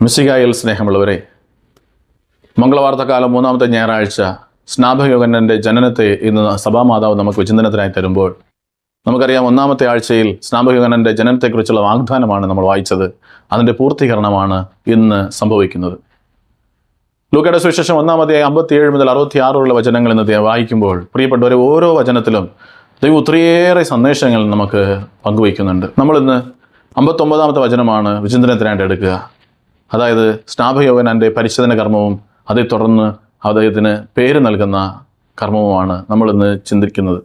മിസ്സികായിൽ സ്നേഹമുള്ളവരെ മംഗളവാർത്തകാലം മൂന്നാമത്തെ ഞായറാഴ്ച സ്നാപകയോഗനന്റെ ജനനത്തെ ഇന്ന് സഭാമാതാവ് നമുക്ക് വിചിന്തനത്തിനായി തരുമ്പോൾ നമുക്കറിയാം ഒന്നാമത്തെ ആഴ്ചയിൽ സ്നാപകയോഗനന്റെ ജനനത്തെക്കുറിച്ചുള്ള വാഗ്ദാനമാണ് നമ്മൾ വായിച്ചത്. അതിന്റെ പൂർത്തീകരണമാണ് ഇന്ന് സംഭവിക്കുന്നത്. ലൂക്കയുടെ സുവിശേഷം ഒന്നാമത്തെ അമ്പത്തിയേഴ് മുതൽ അറുപത്തി ആറുള്ള വചനങ്ങൾ ഇന്ന് വായിക്കുമ്പോൾ പ്രിയപ്പെട്ടവരെ ഓരോ വചനത്തിലും ദൈവം ഒത്തിരിയേറെ സന്ദേശങ്ങൾ നമുക്ക് പങ്കുവയ്ക്കുന്നുണ്ട്. നമ്മളിന്ന് അമ്പത്തൊമ്പതാമത്തെ വചനമാണ് വിചിന്തനത്തിനായിട്ട് എടുക്കുക. അതായത് സ്നാപകയോഗനാന്റെ പരിശോധന കർമ്മവും അതേ തുടർന്ന് അദ്ദേഹത്തിന് പേര് നൽകുന്ന കർമ്മവുമാണ് നമ്മളിന്ന് ചിന്തിക്കുന്നത്.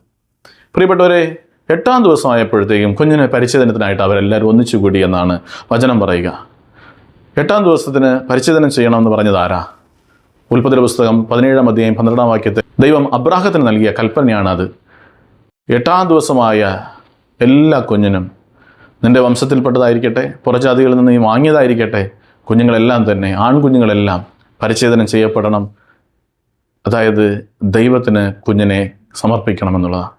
പ്രിയപ്പെട്ടവരെ എട്ടാം ദിവസമായപ്പോഴത്തേക്കും കുഞ്ഞിനെ പരിച്ഛേദനത്തിനായിട്ട് അവരെല്ലാവരും ഒന്നിച്ചുകൂടി എന്നാണ് വചനം പറയുക. എട്ടാം ദിവസത്തിന് പരിച്ഛേദനം ചെയ്യണമെന്ന് പറഞ്ഞത് ആരാ? ഉൽപ്പത്തിയുടെ പുസ്തകം പതിനേഴാം അധ്യായം പന്ത്രണ്ടാം വാക്യത്തെ ദൈവം അബ്രാഹത്തിന് നൽകിയ കൽപ്പനയാണ് അത്. എട്ടാം ദിവസമായ എല്ലാ കുഞ്ഞിനും നിന്റെ വംശത്തിൽപ്പെട്ടതായിരിക്കട്ടെ പുറജാതികളിൽ നിന്ന് നീ വാങ്ങിയതായിരിക്കട്ടെ കുഞ്ഞുങ്ങളെല്ലാം തന്നെ ആൺകുഞ്ഞുങ്ങളെല്ലാം പരിച്ഛേദനം ചെയ്യപ്പെടണം. അതായത് ദൈവത്തിന് കുഞ്ഞിനെ സമർപ്പിക്കണം എന്നുള്ളതാണ്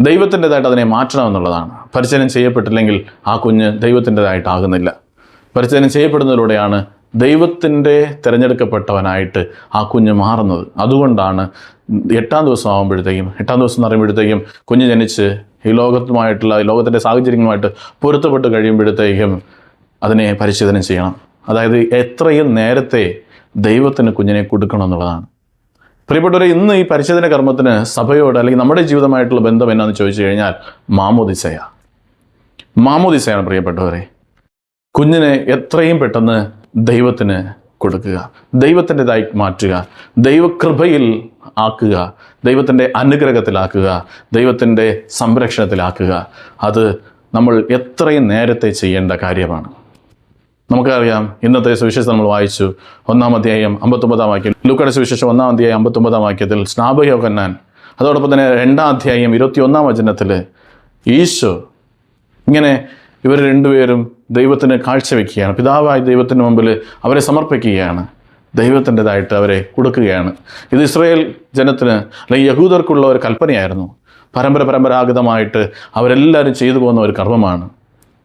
ദൈവത്തിന്റെതായിട്ട് അതിനെ മാറ്റണം എന്നുള്ളതാണ് പരിചയം ചെയ്യപ്പെട്ടില്ലെങ്കിൽ ആ കുഞ്ഞ് ദൈവത്തിന്റെതായിട്ടാകുന്നില്ല. പരിചയം ചെയ്യപ്പെടുന്നതിലൂടെയാണ് ദൈവത്തിന്റെ തിരഞ്ഞെടുക്കപ്പെട്ടവനായിട്ട് ആ കുഞ്ഞ് മാറുന്നത്. അതുകൊണ്ടാണ് എട്ടാം ദിവസം ആകുമ്പോഴത്തേക്കും എട്ടാം ദിവസം എന്ന് പറയുമ്പോഴത്തേക്കും കുഞ്ഞ് ജനിച്ച് ഈ ലോകത്തുമായിട്ടുള്ള ലോകത്തിന്റെ സാഹചര്യങ്ങളുമായിട്ട് പൊരുത്തപ്പെട്ട് കഴിയുമ്പോഴത്തേക്കും അതിനെ പരിശോധന ചെയ്യണം. അതായത് എത്രയും നേരത്തെ ദൈവത്തിന് കുഞ്ഞിനെ കൊടുക്കണം എന്നുള്ളതാണ്. പ്രിയപ്പെട്ടവരെ ഇന്ന് ഈ പരിശോധന കർമ്മത്തിന് സഭയോട് അല്ലെങ്കിൽ നമ്മുടെ ജീവിതമായിട്ടുള്ള ബന്ധം എന്നാന്ന് ചോദിച്ചു കഴിഞ്ഞാൽ മാമോദിസയ. മാമോദിസയാണ് പ്രിയപ്പെട്ടവരെ. കുഞ്ഞിനെ എത്രയും പെട്ടെന്ന് ദൈവത്തിന് കൊടുക്കുക ദൈവത്തിന്റെതായി മാറ്റുക ദൈവകൃപയിൽ ആക്കുക ദൈവത്തിന്റെ അനുഗ്രഹത്തിലാക്കുക ദൈവത്തിന്റെ സംരക്ഷണത്തിലാക്കുക. അത് നമ്മൾ എത്രയും നേരത്തെ ചെയ്യേണ്ട കാര്യമാണ്. നമുക്കറിയാം ഇന്നത്തെ സുവിശേഷം നമ്മൾ വായിച്ചു. ഒന്നാം അധ്യായം അമ്പത്തൊമ്പതാം വാക്യം. ലൂക്കയുടെ സുവിശേഷം ഒന്നാം അധ്യായം അമ്പത്തൊമ്പതാം വാക്യത്തിൽ സ്നാപയോകന്നാൻ അതോടൊപ്പം തന്നെ രണ്ടാം അധ്യായം ഇരുപത്തിയൊന്നാം വചനത്തിൽ ഈശോ ഇങ്ങനെ ഇവർ രണ്ടുപേരും ദൈവത്തിന് കാഴ്ചവെക്കുകയാണ്. പിതാവായ ദൈവത്തിന് മുമ്പിൽ അവരെ സമർപ്പിക്കുകയാണ്. ദൈവത്തിന്റെതായിട്ട് അവരെ കൊടുക്കുകയാണ്. ഇത് ഇസ്രയേൽ ജനത്തിന് അല്ലെങ്കിൽ യഹൂദർക്കുള്ള ഒരു കൽപ്പനയായിരുന്നു. പരമ്പര പരമ്പരാഗതമായിട്ട് അവരെല്ലാവരും ചെയ്തു പോകുന്ന ഒരു കർമ്മമാണ്.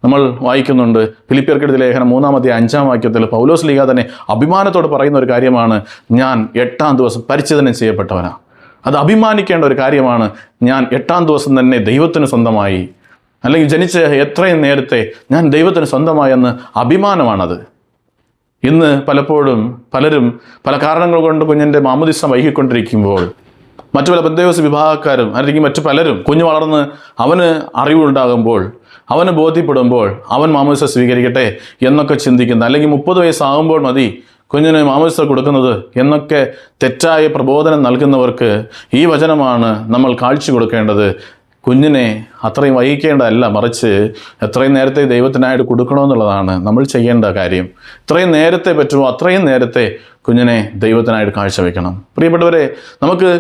നമ്മൾ വായിക്കുന്നുണ്ട്. ഫിലിപ്പിയർക്കെടുത്ത ലേഖനം മൂന്നാമത്തെ അഞ്ചാം വാക്യത്തിൽ പൗലോസ് ലീഗ തന്നെ അഭിമാനത്തോട് പറയുന്ന ഒരു കാര്യമാണ് ഞാൻ എട്ടാം ദിവസം പരിച്ഛേദനം ചെയ്യപ്പെട്ടവനാണ് അത് അഭിമാനിക്കേണ്ട ഒരു കാര്യമാണ് ഞാൻ എട്ടാം ദിവസം തന്നെ ദൈവത്തിന് സ്വന്തമായി. അല്ലെങ്കിൽ ജനിച്ച എത്രയും നേരത്തെ ഞാൻ ദൈവത്തിന് സ്വന്തമായെന്ന് അഭിമാനമാണത്. ഇന്ന് പലപ്പോഴും പലരും പല കാരണങ്ങൾ കൊണ്ട് കുഞ്ഞിന്റെ മാമുദിസം വൈകിക്കൊണ്ടിരിക്കുമ്പോൾ മറ്റു പല ബന്ധവസ വിഭാഗക്കാരും അല്ലെങ്കിൽ മറ്റു പലരും കുഞ്ഞു വളർന്ന് അവന് അറിവുണ്ടാകുമ്പോൾ അവന് ബോധ്യപ്പെടുമ്പോൾ അവൻ മാമോദിസ സ്വീകരിക്കട്ടെ എന്നൊക്കെ ചിന്തിക്കുന്ന അല്ലെങ്കിൽ മുപ്പത് വയസ്സാകുമ്പോൾ മതി കുഞ്ഞിന് മാമോദിസ കൊടുക്കുന്നത് എന്നൊക്കെ തെറ്റായ പ്രബോധനം നൽകുന്നവർക്ക് ഈ വചനമാണ് നമ്മൾ കാഴ്ച കൊടുക്കേണ്ടത്. കുഞ്ഞിനെ അത്രയും വഹിക്കേണ്ടതല്ല മറിച്ച് എത്രയും നേരത്തെ ദൈവത്തിനായിട്ട് കൊടുക്കണമെന്നുള്ളതാണ് നമ്മൾ ചെയ്യേണ്ട കാര്യം. ഇത്രയും നേരത്തെ പറ്റുമോ? അത്രയും നേരത്തെ കുഞ്ഞിനെ ദൈവത്തിനായിട്ട് കാഴ്ചവെക്കണം. പ്രിയപ്പെട്ടവരെ നമുക്ക്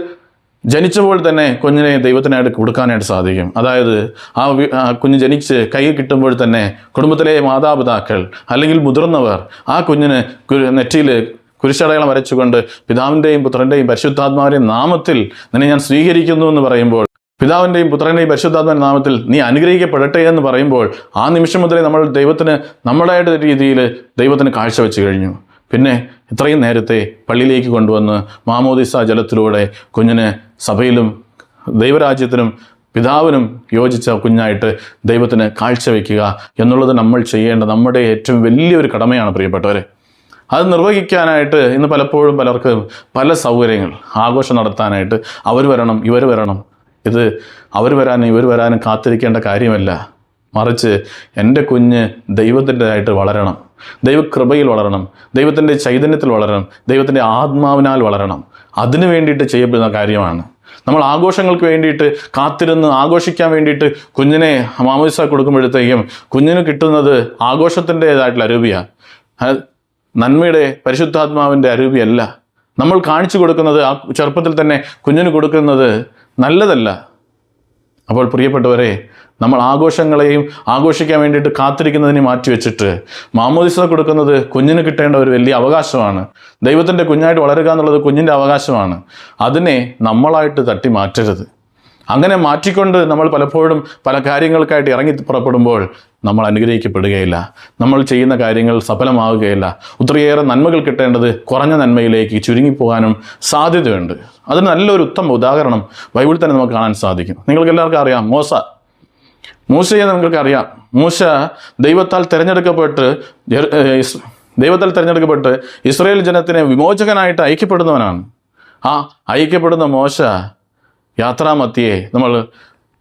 ജനിച്ചപ്പോൾ തന്നെ കുഞ്ഞിനെ ദൈവത്തിനായിട്ട് കൊടുക്കാനായിട്ട് സാധിക്കും. അതായത് ആ കുഞ്ഞ് ജനിച്ച് കൈ കിട്ടുമ്പോൾ തന്നെ കുടുംബത്തിലെ മാതാപിതാക്കൾ അല്ലെങ്കിൽ മുതിർന്നവർ ആ കുഞ്ഞിന് നെറ്റിയിൽ കുരിശടയാളം വരച്ചുകൊണ്ട് പിതാവിന്റെയും പുത്രന്റെയും പരിശുദ്ധാത്മാവിന്റെയും നാമത്തിൽ നിന്നെ ഞാൻ സ്വീകരിക്കുന്നു എന്ന് പറയുമ്പോൾ പിതാവിന്റെയും പുത്രന്റെയും പരിശുദ്ധാത്മാവിന്റെ നാമത്തിൽ നീ അനുഗ്രഹിക്കപ്പെടട്ടെ എന്ന് പറയുമ്പോൾ ആ നിമിഷം മുതലേ നമ്മൾ ദൈവത്തിന് നമ്മുടേതായ രീതിയിൽ ദൈവത്തിന് കാഴ്ചവെച്ച് കഴിഞ്ഞു. പിന്നെ ഇത്രയും നേരത്തെ പള്ളിയിലേക്ക് കൊണ്ടുവന്ന് മാമോദിസ ജലത്തിലൂടെ കുഞ്ഞിനെ സഭയിലും ദൈവരാജ്യത്തിനും പിതാവിനും യോജിച്ച കുഞ്ഞായിട്ട് ദൈവത്തിന് കാഴ്ചവെക്കുക എന്നുള്ളത് നമ്മൾ ചെയ്യേണ്ട നമ്മുടെ ഏറ്റവും വലിയൊരു കടമയാണ് പ്രിയപ്പെട്ടവരെ. അത് നിർവഹിക്കാനായിട്ട് ഇന്ന് പലപ്പോഴും പലർക്ക് പല സൗകര്യങ്ങൾ ആഘോഷം നടത്താനായിട്ട് അവർ വരണം ഇവർ വരണം. ഇത് അവർ വരാനും ഇവർ വരാനും കാത്തിരിക്കേണ്ട കാര്യമല്ല. മറിച്ച് എന്റെ കുഞ്ഞ് ദൈവത്തിന്റെതായിട്ട് വളരണം. ദൈവകൃപയിൽ വളരണം. ദൈവത്തിന്റെ ചൈതന്യത്തിൽ വളരണം. ദൈവത്തിന്റെ ആത്മാവിനാൽ വളരണം. അതിനു വേണ്ടിയിട്ട് ചെയ്യപ്പെടുന്ന കാര്യമാണ്. നമ്മൾ ആഘോഷങ്ങൾക്ക് വേണ്ടിയിട്ട് കാത്തിരുന്ന് ആഘോഷിക്കാൻ വേണ്ടിയിട്ട് കുഞ്ഞിനെ മാമോദിസ കൊടുക്കുമ്പോഴത്തേക്കും കുഞ്ഞിന് കിട്ടുന്നത് ആഘോഷത്തിന്റെതായിട്ടുള്ള അരൂപിയാണ് നന്മയുടെ പരിശുദ്ധാത്മാവിന്റെ അരൂപിയല്ല. നമ്മൾ കാണിച്ചു കൊടുക്കുന്നത് ആ ചെറുപ്പത്തിൽ തന്നെ കുഞ്ഞിന് കൊടുക്കുന്നത് നല്ലതല്ല. അപ്പോൾ പ്രിയപ്പെട്ടവരെ നമ്മൾ ആഘോഷങ്ങളെയും ആഘോഷിക്കാൻ വേണ്ടിയിട്ട് കാത്തിരിക്കുന്നതിനെ മാറ്റിവെച്ചിട്ട് മാമോദിസ കൊടുക്കുന്നത് കുഞ്ഞിന് കിട്ടേണ്ട ഒരു വലിയ അവകാശമാണ്. ദൈവത്തിന്റെ കുഞ്ഞായിട്ട് വളരുക എന്നുള്ളത് കുഞ്ഞിന്റെ അവകാശമാണ്. അതിനെ നമ്മളായിട്ട് തട്ടി മാറ്റരുത് അങ്ങനെ മാറ്റിക്കൊണ്ട് നമ്മൾ പലപ്പോഴും പല കാര്യങ്ങൾക്കായിട്ട് ഇറങ്ങി പുറപ്പെടുമ്പോൾ നമ്മൾ അനുഗ്രഹിക്കപ്പെടുകയില്ല. നമ്മൾ ചെയ്യുന്ന കാര്യങ്ങൾ സഫലമാവുകയില്ല. ഒത്തിരിയേറെ നന്മകൾ കിട്ടേണ്ടത് കുറഞ്ഞ നന്മയിലേക്ക് ചുരുങ്ങിപ്പോകാനും സാധ്യതയുണ്ട്. അതിന് നല്ലൊരു ഉത്തമ ഉദാഹരണം ബൈബിളിൽ തന്നെ നമുക്ക് കാണാൻ സാധിക്കും. നിങ്ങൾക്ക് എല്ലാവർക്കും അറിയാം മോശ. മൂശയെ നിങ്ങൾക്കറിയാം മൂശ ദൈവത്താൽ തിരഞ്ഞെടുക്കപ്പെട്ട് ദൈവത്താൽ തിരഞ്ഞെടുക്കപ്പെട്ട് ഇസ്രയേൽ ജനത്തിനെ വിമോചകനായിട്ട് ഐക്യപ്പെടുന്നവനാണ്. ആ ഐക്യപ്പെടുന്ന മോശ യാത്രാമധ്യയെ നമ്മൾ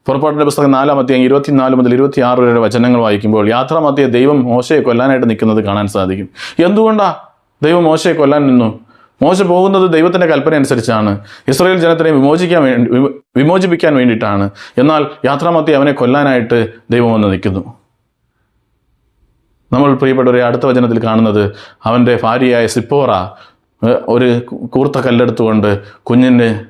പുറപ്പാട്ടിന്റെ പുസ്തകം നാലാം അധ്യായം ഇരുപത്തിനാല് മുതൽ ഇരുപത്തിയാറ് വരെ വചനങ്ങൾ വായിക്കുമ്പോൾ യാത്രാമത്തിയെ ദൈവം മോശയെ കൊല്ലാനായിട്ട് നിൽക്കുന്നത് കാണാൻ സാധിക്കും. എന്തുകൊണ്ടാ ദൈവം മോശയെ കൊല്ലാൻ നിന്നു? മോശ പോകുന്നത് ദൈവത്തിന്റെ കൽപ്പന അനുസരിച്ചാണ്. ഇസ്രായേൽ ജനത്തിനെ വിമോചിക്കാൻ വേണ്ടി വിമോ- വിമോചിപ്പിക്കാൻ വേണ്ടിയിട്ടാണ്. എന്നാൽ യാത്രാമത്തി അവനെ കൊല്ലാനായിട്ട് ദൈവം വന്ന് നിൽക്കുന്നു. നമ്മൾ പ്രിയപ്പെട്ടവരെ അടുത്ത വചനത്തിൽ കാണുന്നത് അവന്റെ ഭാര്യയായ സിപ്പോറ ഒരു കൂർത്ത കല്ലെടുത്തുകൊണ്ട് കുഞ്ഞിന്റെ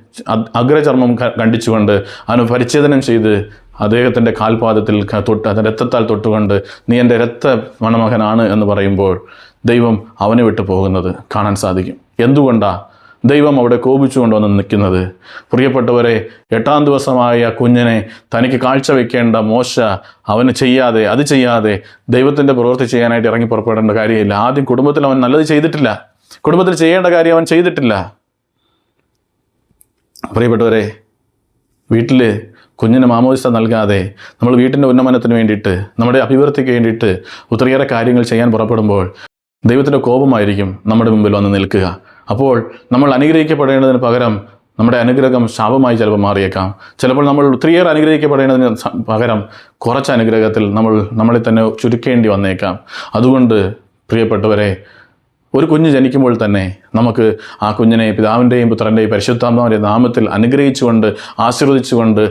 അഗ്രചർമ്മം കണ്ടിച്ചുകൊണ്ട് അവന് പരിച്ഛേദനം ചെയ്ത് അദ്ദേഹത്തിന്റെ കാൽപാദത്തിൽ തൊട്ട് അതിന്റെ രക്തത്താൽ തൊട്ടുകൊണ്ട് നീ എന്റെ രക്ത മണമകനാണ് എന്ന് പറയുമ്പോൾ ദൈവം അവനെ വിട്ടു പോകുന്നത് കാണാൻ സാധിക്കും. എന്തുകൊണ്ടാണ് ദൈവം അവിടെ കോപിച്ചുകൊണ്ട് വന്ന് നിൽക്കുന്നത്? പ്രിയപ്പെട്ടവരെ എട്ടാം ദിവസമായ കുഞ്ഞിനെ തനിക്ക് കാഴ്ചവെക്കേണ്ട മോശ അവന് ചെയ്യാതെ അത് ചെയ്യാതെ ദൈവത്തിന്റെ പ്രവൃത്തി ചെയ്യാനായിട്ട് ഇറങ്ങി പുറപ്പെടേണ്ട കാര്യമില്ല. ആദ്യം കുടുംബത്തിൽ അവൻ നല്ലത് ചെയ്തിട്ടില്ല. കുടുംബത്തിൽ ചെയ്യേണ്ട കാര്യം അവൻ ചെയ്തിട്ടില്ല. പ്രിയപ്പെട്ടവരെ വീട്ടിൽ കുഞ്ഞിന് മാമോദിസ നൽകാതെ നമ്മൾ വീട്ടിന്റെ ഉന്നമനത്തിന് വേണ്ടിയിട്ട് നമ്മുടെ അഭിവൃദ്ധിക്ക് വേണ്ടിയിട്ട് ഒത്തിരിയേറെ കാര്യങ്ങൾ ചെയ്യാൻ പുറപ്പെടുമ്പോൾ ദൈവത്തിന്റെ കോപമായിരിക്കും നമ്മുടെ മുമ്പിൽ വന്ന് നിൽക്കുക. അപ്പോൾ നമ്മൾ അനുഗ്രഹിക്കപ്പെടേണ്ടതിന് പകരം നമ്മുടെ അനുഗ്രഹം ശാപമായി ചിലപ്പോൾ മാറിയേക്കാം. ചിലപ്പോൾ നമ്മൾ ഒത്തിരിയേറെ അനുഗ്രഹിക്കപ്പെടേണ്ടതിന് പകരം കുറച്ച് അനുഗ്രഹത്തിൽ നമ്മൾ നമ്മളെ തന്നെ ചുരുക്കേണ്ടി വന്നേക്കാം. അതുകൊണ്ട് പ്രിയപ്പെട്ടവരെ ഒരു കുഞ്ഞ് ജനിക്കുമ്പോൾ തന്നെ നമുക്ക് ആ കുഞ്ഞിനെ പിതാവിന്റെയും പുത്രന്റെയും പരിശുദ്ധാത്മാവിന്റെ നാമത്തിൽ അനുഗ്രഹിച്ചുകൊണ്ട് ആശീർവദിച്ചുകൊണ്ട്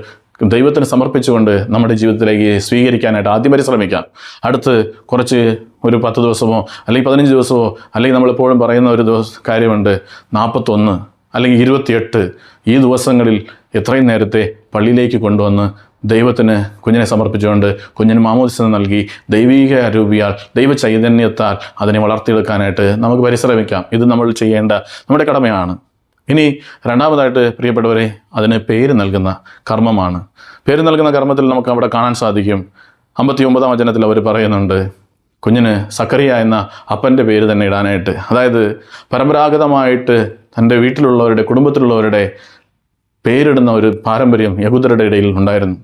ദൈവത്തിന് സമർപ്പിച്ചുകൊണ്ട് നമ്മുടെ ജീവിതത്തിലേക്ക് സ്വീകരിക്കാനായിട്ട് ആദ്യം പരിശ്രമിക്കാം. അടുത്ത് കുറച്ച് ഒരു പത്ത് ദിവസമോ അല്ലെങ്കിൽ പതിനഞ്ച് ദിവസമോ അല്ലെങ്കിൽ നമ്മളെപ്പോഴും പറയുന്ന ഒരു ദിവസ കാര്യമുണ്ട്. നാൽപ്പത്തൊന്ന് അല്ലെങ്കിൽ ഇരുപത്തിയെട്ട് ഈ ദിവസങ്ങളിൽ എത്രയും നേരത്തെ പള്ളിയിലേക്ക് കൊണ്ടുവന്ന് ദൈവത്തിന് കുഞ്ഞിനെ സമർപ്പിച്ചുകൊണ്ട് കുഞ്ഞിന് മാമോദിസ നൽകി ദൈവിക രൂപിയാൽ ദൈവ ചൈതന്യത്താൽ അതിനെ വളർത്തിയെടുക്കാനായിട്ട് നമുക്ക് പരിശ്രമിക്കാം. ഇത് നമ്മൾ ചെയ്യേണ്ട നമ്മുടെ കടമയാണ്. ഇനി രണ്ടാമതായിട്ട് പ്രിയപ്പെട്ടവരെ അതിന് പേര് നൽകുന്ന കർമ്മമാണ്. പേര് നൽകുന്ന കർമ്മത്തിൽ നമുക്ക് അവിടെ കാണാൻ സാധിക്കും. അമ്പത്തി ഒമ്പതാം വചനത്തിൽ അവർ പറയുന്നുണ്ട് കുഞ്ഞിന് സക്കറിയ എന്ന അപ്പന്റെ പേര് തന്നെ ഇടാനായിട്ട്. അതായത് പരമ്പരാഗതമായിട്ട് തന്റെ വീട്ടിലുള്ളവരുടെ കുടുംബത്തിലുള്ളവരുടെ പേരിടുന്ന ഒരു പാരമ്പര്യം യഹൂദരുടെ ഇടയിൽ ഉണ്ടായിരുന്നു.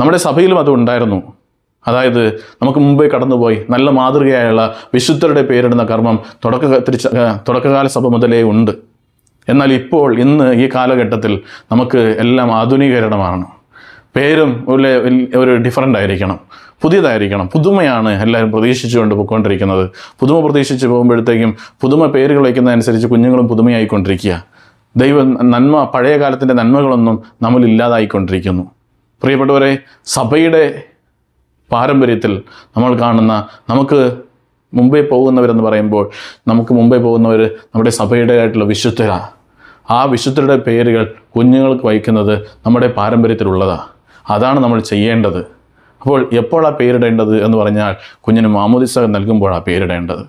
നമ്മുടെ സഭയിലും അത് ഉണ്ടായിരുന്നു. അതായത് നമുക്ക് മുമ്പേ കടന്നുപോയി നല്ല മാതൃകയായുള്ള വിശുദ്ധരുടെ പേരിടുന്ന കർമ്മം തുടക്ക തിരിച്ച തുടക്കകാല സഭ മുതലേ ഉണ്ട്. എന്നാൽ ഇപ്പോൾ ഇന്ന് ഈ കാലഘട്ടത്തിൽ നമുക്ക് എല്ലാം ആധുനീകരണമാണ്. പേരും ഒരു ഒരു ഡിഫറന്റ് ആയിരിക്കണം. പുതിയതായിരിക്കണം. പുതുമയാണ് എല്ലാവരും പ്രതീക്ഷിച്ചുകൊണ്ട് പോയിക്കൊണ്ടിരിക്കുന്നത് പുതുമ പ്രതീക്ഷിച്ച് പോകുമ്പോഴത്തേക്കും പുതുമ പേരുകൾ വയ്ക്കുന്നതനുസരിച്ച് കുഞ്ഞുങ്ങളും പുതുമയായിക്കൊണ്ടിരിക്കുക. ദൈവം നന്മ പഴയ കാലത്തിന്റെ നന്മകളൊന്നും നമ്മൾ ഇല്ലാതായിക്കൊണ്ടിരിക്കുന്നു പ്രിയപ്പെട്ടവരെ സഭയുടെ പാരമ്പര്യത്തിൽ നമ്മൾ കാണുന്ന നമുക്ക് മുമ്പേ പോകുന്നവരെന്ന് പറയുമ്പോൾ നമുക്ക് മുമ്പേ പോകുന്നവർ നമ്മുടെ സഭയുടെ ആയിട്ടുള്ള ആ വിശുദ്ധരുടെ പേരുകൾ കുഞ്ഞുങ്ങൾക്ക് വഹിക്കുന്നത് നമ്മുടെ പാരമ്പര്യത്തിലുള്ളതാണ് അതാണ് നമ്മൾ ചെയ്യേണ്ടത്. അപ്പോൾ എപ്പോഴാണ് പേരിടേണ്ടത് എന്ന് പറഞ്ഞാൽ കുഞ്ഞിന് മാമോദിസ നൽകുമ്പോഴാണ് പേരിടേണ്ടത്.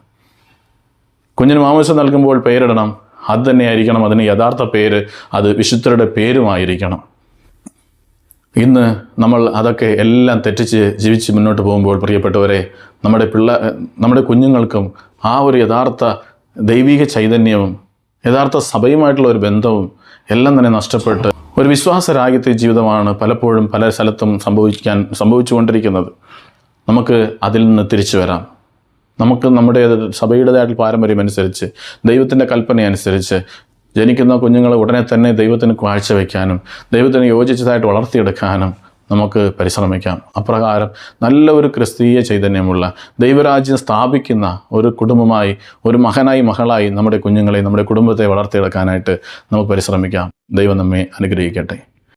കുഞ്ഞിന് മാമോദിസ നൽകുമ്പോൾ പേരിടണം. അത് തന്നെയായിരിക്കണം. അതിന് യഥാർത്ഥ പേര് അത് വിശുദ്ധരുടെ പേരുമായിരിക്കണം. ഇന്ന് നമ്മൾ അതൊക്കെ എല്ലാം തെറ്റിച്ച് ജീവിച്ച് മുന്നോട്ട് പോകുമ്പോൾ പ്രിയപ്പെട്ടവരെ നമ്മുടെ പിള്ള നമ്മുടെ കുഞ്ഞുങ്ങൾക്കും ആ ഒരു യഥാർത്ഥ ദൈവിക ചൈതന്യവും യഥാർത്ഥ സഭയുമായിട്ടുള്ള ഒരു ബന്ധവും എല്ലാം തന്നെ നഷ്ടപ്പെട്ട് ഒരു വിശ്വാസരാഹിത്യ ജീവിതമാണ് പലപ്പോഴും പല സ്ഥലത്തും സംഭവിക്കാൻ സംഭവിച്ചുകൊണ്ടിരിക്കുന്നത്. നമുക്ക് അതിൽ നിന്ന് തിരിച്ചു വരാം. നമുക്ക് നമ്മുടെ സഭയുടേതായിട്ടുള്ള പാരമ്പര്യം അനുസരിച്ച് ദൈവത്തിന്റെ കൽപ്പന അനുസരിച്ച് ജനിക്കുന്ന കുഞ്ഞുങ്ങളെ ഉടനെ തന്നെ ദൈവത്തിന് കാഴ്ചവെക്കാനും ദൈവത്തിന് യോജിച്ചതായിട്ട് വളർത്തിയെടുക്കാനും നമുക്ക് പരിശ്രമിക്കാം. അപ്രകാരം നല്ല ഒരു ക്രിസ്തീയ ചൈതന്യമുള്ള ദൈവരാജ്യം സ്ഥാപിക്കുന്ന ഒരു കുടുംബമായി ഒരു മകനായി മകളായി നമ്മുടെ കുഞ്ഞുങ്ങളെ നമ്മുടെ കുടുംബത്തെ വളർത്തിയെടുക്കാനായിട്ട് നമുക്ക് പരിശ്രമിക്കാം. ദൈവം നമ്മെ അനുഗ്രഹിക്കട്ടെ.